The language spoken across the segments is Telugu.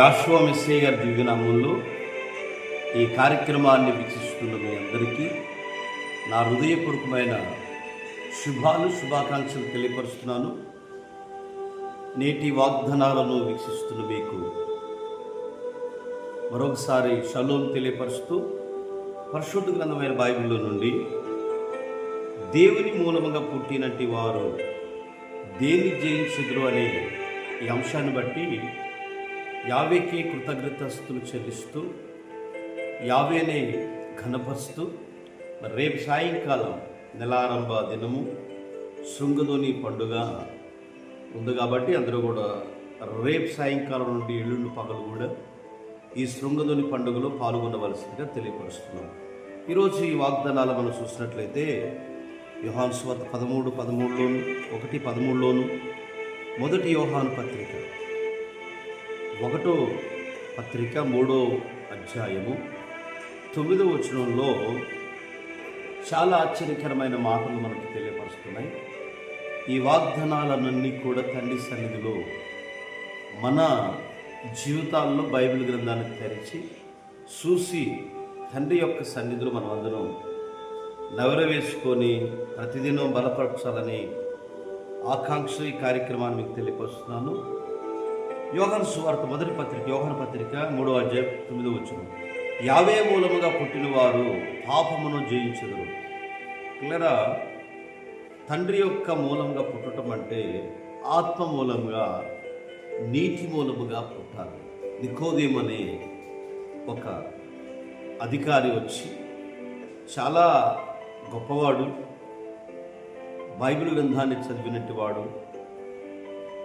యాశ్వ మిస్సే గారి దివ్యనామంలో ఈ కార్యక్రమాన్ని వీక్షిస్తున్న మీ అందరికీ నా హృదయపూర్వకమైన శుభాలు శుభాకాంక్షలు తెలియపరుస్తున్నాను. నేటి వాగ్దానాలను వీక్షిస్తున్న మీకు మరొకసారి షలోం తెలియపరుస్తూ పరిశుద్ధ గ్రంథమైన బైబిల్లో నుండి దేవుని మూలముగా పుట్టినటి వారు దేన్ని జయించుదురు అనే ఈ అంశాన్ని బట్టి యావేకి కృతజ్ఞతస్తులు చెల్లిస్తూ యావేనే ఘనపరుస్తూ మరి రేపు సాయంకాలం నెలారంభ దినము శృంగధోని పండుగ. ఉంది కాబట్టి అందరూ కూడా రేపు సాయంకాలం నుండి ఎల్లుండి పగలు కూడా ఈ శృంగధోని పండుగలో పాల్గొనవలసిందిగా తెలియపరుస్తున్నాం. ఈరోజు ఈ వాగ్దానాలు మనం చూసినట్లయితే యోహాన్ స్వార్త పదమూడు పదమూడులోను ఒకటి పదమూడులోను మొదటి యోహాన్ పత్రిక. ఒకటో పత్రిక మూడో అధ్యాయము తొమ్మిదో వచనంలో చాలా ఆశ్చర్యకరమైన మాటలు మనకు తెలియపరుస్తున్నాయి. ఈ వాగ్దానాలన్నీ కూడా తండ్రి సన్నిధిలో మన జీవితాల్లో బైబిల్ గ్రంథాన్ని తెరిచి చూసి తండ్రి యొక్క సన్నిధిలో మనం అందరం నవరవేసుకొని ప్రతిదినం బలపరచాలని ఆకాంక్ష ఈ కార్యక్రమాన్ని మీకు తెలియపరుస్తున్నాను. యోగన్ సువార్త మొదటి పత్రిక యోగన పత్రిక మూడో అధ్యాయం తొమ్మిదో వచ్చిన యావే మూలముగా పుట్టిన వారు పాపమును జయించదురు. క్లియరా తండ్రి యొక్క మూలంగా పుట్టడం అంటే ఆత్మ మూలంగా నీటి మూలముగా పుట్టాలి. నికోదేం అనే ఒక అధికారి వచ్చి చాలా గొప్పవాడు బైబిల్ గ్రంథాన్ని చదివినట్టు వాడు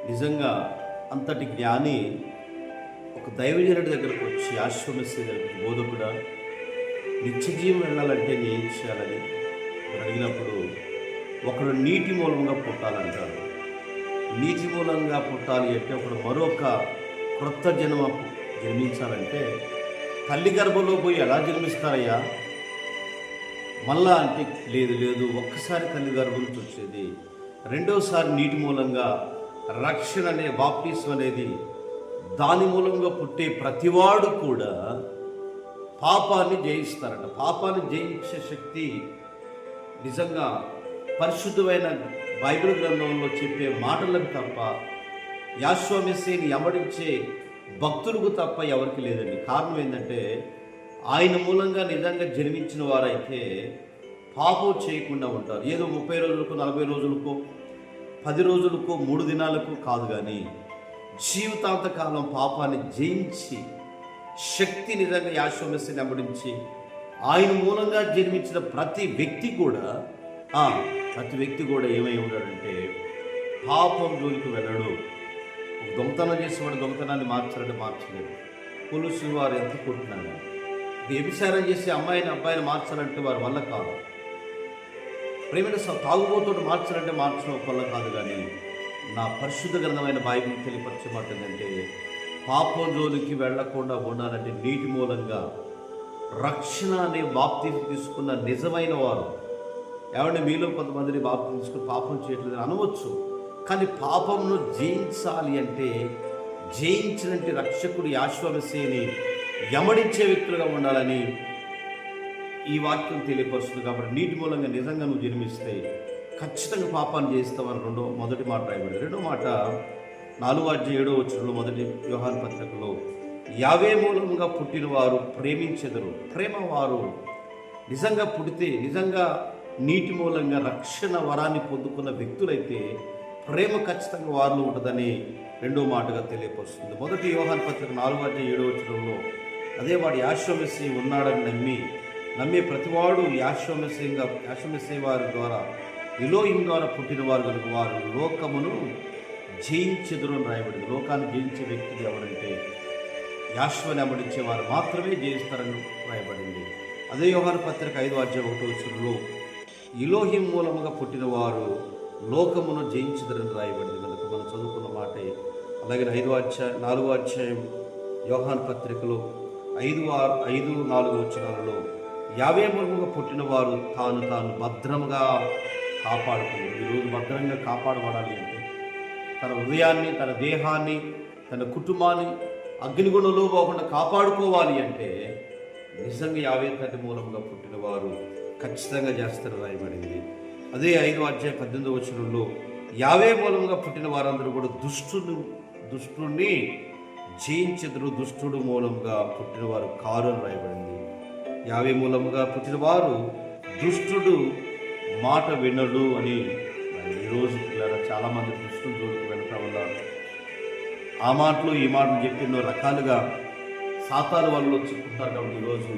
నిజంగా అంతటి జ్ఞాని ఒక దైవజనుడి దగ్గరకు వచ్చి ఆశ్రమస్య దగ్గరికి బోధకుడా? నిత్యజీవం వెళ్ళాలంటే నేను ఏం చేయాలని? అడిగినప్పుడు ఒకడు నీటి మూలంగా పుట్టాలంటారు. నీటి మూలంగా పుట్టాలి అంటే ఒకడు మరొక క్రొత్త జన్మ జన్మించాలంటే తల్లి గర్భంలో పోయి ఎలా జన్మిస్తారయ్యా? మళ్ళా అంటే లేదు లేదు ఒక్కసారి తల్లి గర్భం నుంచి వచ్చేది రెండోసారి నీటి మూలంగా రక్షణ అనే బాప్టిజం అనేది దాని మూలంగా పుట్టే ప్రతివాడు కూడా పాపాన్ని జయిస్తారట. పాపాన్ని జయించే శక్తి నిజంగా పరిశుద్ధమైన బైబిల్ గ్రంథంలో చెప్పే మాటలకు తప్ప యాశ్వమెస్సేని ఎమడించే భక్తులకు తప్ప ఎవరికి లేదండి. కారణం ఏంటంటే ఆయన మూలంగా నిజంగా జన్మించిన వారైతే పాపం చేయకుండా ఉంటారు. ఏదో ముప్పై రోజులకు నలభై రోజులకు పది రోజులకు మూడు దినాలకు కాదు కానీ జీవితాంత కాలం పాపాన్ని జయించి శక్తి నిజంగా యాశ్వమస్య నెంబడించి ఆయన మూలంగా జన్మించిన ప్రతి వ్యక్తి కూడా ప్రతి వ్యక్తి కూడా ఏమై ఉన్నాడంటే పాపం జోలికి వెళ్ళడు. దొంగతనం చేసేవాడు దొంగతనాన్ని మార్చాలంటే మార్చలేదు పోలీసులు వారు ఎంత కొట్టినాడు వ్యభిచారం చేసి అమ్మాయిని అబ్బాయిని మార్చాలంటే వారి వల్ల కాదు. ప్రేమిన తాగుబోతుడు మార్చాలంటే మార్చడం వల్ల కాదు కానీ నా పరిశుద్ధ గ్రంథమైన బైబిల్ తెలియపరచమాట ఏంటంటే పాపం జోలికి వెళ్ళకుండా ఉండాలంటే నీటి మూలంగా రక్షణ అనే బాప్తి తీసుకున్న నిజమైన వారు. ఏమంటే మీలో కొంతమందిని బాప్తి తీసుకుని పాపం చేయట్లేదు అనవచ్చు. కానీ పాపంను జయించాలి అంటే జయించినట్టు రక్షకుడు యాశ్వమసేని యమడించే వ్యక్తులుగా ఉండాలని ఈ వాక్యం తెలియపరుస్తుంది కాబట్టి నీటి మూలంగా నిజంగా నువ్వు జన్మిస్తే ఖచ్చితంగా పాపాన్ని చేస్తావని రెండో మొదటి మాట రాయబడింది. రెండో మాట నాలుగు అధ్యాయ ఏడో వచ్చినలో మొదటి వ్యవహార పత్రికలో యావే మూలంగా పుట్టిన వారు ప్రేమించెదరు. ప్రేమ వారు నిజంగా పుడితే నిజంగా నీటి మూలంగా రక్షణ వరాన్ని పొందుకున్న వ్యక్తులైతే ప్రేమ ఖచ్చితంగా వారిలో ఉంటుందని రెండో మాటగా తెలియపరుస్తుంది. మొదటి వ్యవహార పత్రిక నాలుగు అధ్యాయ ఏడో వచ్చినంలో అదే వాడు ఆశ్రమిసి ఉన్నాడని నమ్మి నమ్మే ప్రతివాడు యాశ్వమెస్సంగా యాశ్వమెస్సే వారి ద్వారా ఇలోహిం ద్వారా పుట్టినవారు కనుక వారు లోకమును జయించెదురు అని రాయబడింది. లోకాన్ని జయించే వ్యక్తి ఎవరంటే యాశ్వని అమడించే వారు మాత్రమే జయిస్తారని రాయబడింది. అదే వ్యవహార పత్రిక ఐదో అధ్యాయం ఒకటో వచ్చులో ఇలోహిం మూలముగా పుట్టినవారు లోకమును జయించదరని రాయబడింది. కనుక మనం చదువుకున్న మాటే అలాగే ఐదో అధ్యాయం నాలుగో అధ్యాయం వ్యవహార పత్రికలో ఐదు ఐదు నాలుగు వచ్చినాలలో యావే మూలముగా పుట్టిన వారు తాను తాను భద్రంగా కాపాడుకున్నారు ఈరోజు భద్రంగా కాపాడబడాలి అంటే తన హృదయాన్ని తన దేహాన్ని తన కుటుంబాన్ని అగ్నిగుణంలో పోకుండా కాపాడుకోవాలి అంటే నిజంగా యావే తటి మూలంగా పుట్టిన వారు ఖచ్చితంగా చేస్తారు రాయబడింది అదే ఐదు అధ్యాయ పద్దెనిమిది వచనంలో యావే మూలంగా పుట్టిన వారందరూ కూడా దుష్టుడు దుష్టుణ్ణి జయించెదరు దుష్టుడు మూలంగా పుట్టిన వారు కారు అని రాయబడింది యావే మూలముగా పుట్టినవారు దుష్టుడు మాట వినడు అని ఈరోజు పిల్లలు చాలామంది దుష్టుడు జోలికి వెళ్తా ఉన్నారు. ఆ మాటలు ఈ మాటలు చెప్పినో రకాలుగా సాతాను వాళ్ళు చిక్కుంటారు కాబట్టి ఈరోజు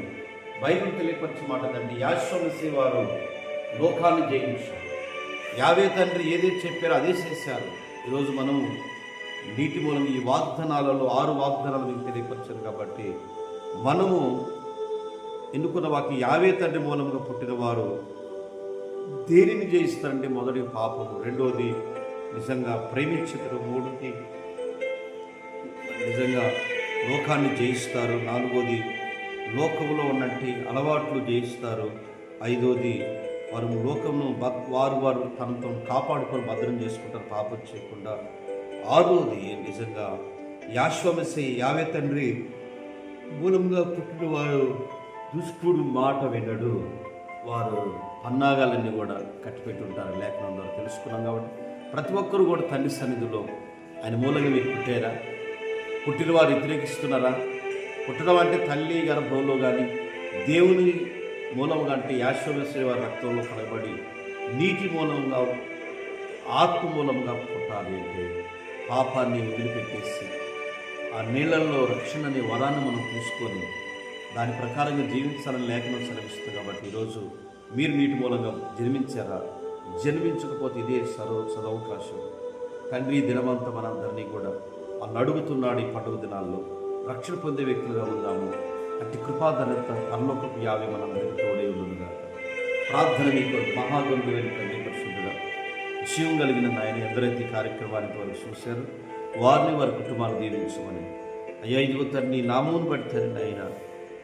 బైబిల్ తెలియపరిచి మాట తండ్రి యాశ్వమసి వారు లోకాన్ని జయించారు. యావే తండ్రి ఏదైతే చెప్పారో అదే చేశారు. ఈరోజు మనం నీటి మూలం ఈ వాగ్దానాలలో ఆరు వాగ్దానాలు మీకు తెలియపరిచారు కాబట్టి మనము ఎన్నుకున్న వాకి యావే తండ్రి మూలంగా పుట్టినవారు దేనిని జయిస్తారంటే మొదటి పాపం రెండోది నిజంగా ప్రేమించుతారు మూడోది నిజంగా లోకాన్ని జయిస్తారు నాలుగోది లోకంలో ఉన్నట్టు అలవాట్లు జయిస్తారు ఐదోది వారు లోకమును వారు వారు తనతో కాపాడుకొని భద్రం చేసుకుంటారు పాపం చేయకుండా. ఆరోది నిజంగా యాశ్వమసి యావే తండ్రి మూలంగా పుట్టిన వారు దుష్టుడు మాట వినడు. వారు పన్నాగాలన్నీ కూడా కట్టిపెట్టి ఉంటారు లేఖనం ద్వారా తెలుసుకున్నాం కాబట్టి. ప్రతి ఒక్కరు కూడా తండ్రి సన్నిధిలో ఆయన మూలంగా మీరు పుట్టారా? పుట్టిన వారు వ్యతిరేకిస్తున్నారా? పుట్టడం అంటే తల్లి గర్భంలో కానీ దేవుని మూలంగా అంటే యాశ్వమేశ్వరి వారి రక్తంలో కలబడి నీటి మూలంగా ఆత్మ మూలంగా పుట్టాలి అంటే పాపాన్ని వదిలిపెట్టేసి ఆ నీళ్ళల్లో రక్షణ అనే వరాన్ని మనం తీసుకొని దాని ప్రకారంగా జీవించాలని లేఖనం సెలవిస్తుంది కాబట్టి ఈరోజు మీరు నీటి మూలంగా జన్మించారా? జన్మించకపోతే ఇదే సరో సదవకాశం. తండ్రి ఈ దినమంతా మనందరినీ కూడా వాళ్ళు అడుగుతున్నాడు ఈ పండుగ దినాల్లో. రక్షణ పొందే వ్యక్తులుగా ఉందాము. అట్టి కృపాధనత పరలోకపు యావి మనందరికీ తోడే ఉండుగా ప్రార్థన మీకు మహాగంభీరైన తండ్రి పరిశుద్ధుగా విషయం కలిగిన ఆయన ఎందరైతే ఈ కార్యక్రమానికి వారు చూశారు. వారిని వారి కుటుంబాలు దీవించమని. అయ్యా ఇదిగో తండ్రి నీ నామమును బట్టి తండ్రి ఆయన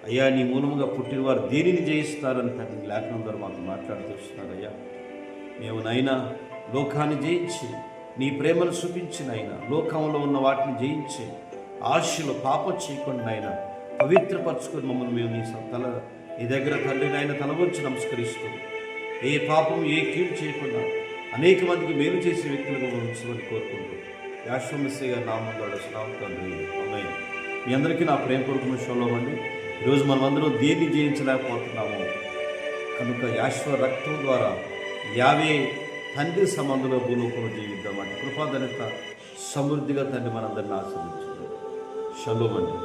అయ్యా నీ మూలముగా పుట్టినవారు దేనిని జయిస్తారని తండ్రి లేఖనం ద్వారా మాకు మాట్లాడుతూ వస్తున్నారు అయ్యా. మేము నైనా లోకాన్ని జయించి నీ ప్రేమను చూపించిన అయినా లోకంలో ఉన్న వాటిని జయించి ఆశలు పాపం చేయకుండా అయినా పవిత్రపరచుకొని మమ్మల్ని మేము నీ స- తల నీ దగ్గర తండ్రి తల వంచి నమస్కరిస్తూ ఏ పాపం ఏ కీడు చేయకుండా అనేక మందికి మేలు చేసే వ్యక్తులుగా ఉంచమని కోరుకుంటూ యాశ్వమస్య గారి నామం ద్వారా స్నామం తండ్రి. అమ్మాయి మీ అందరికీ నా ప్రేమపూర్వకమైన షోలో అండి ఈరోజు మనమందరం దేన్ని జయించలేకపోతున్నాము? కనుక యాశ్వ రక్తం ద్వారా యావే తండ్రి సంబంధంలో భూలోకంలో జీవిద్దాం అంటే కృపాదనిత సమృద్ధిగా తండ్రి మనందరిని ఆశ్రయించుదాం షలోమండి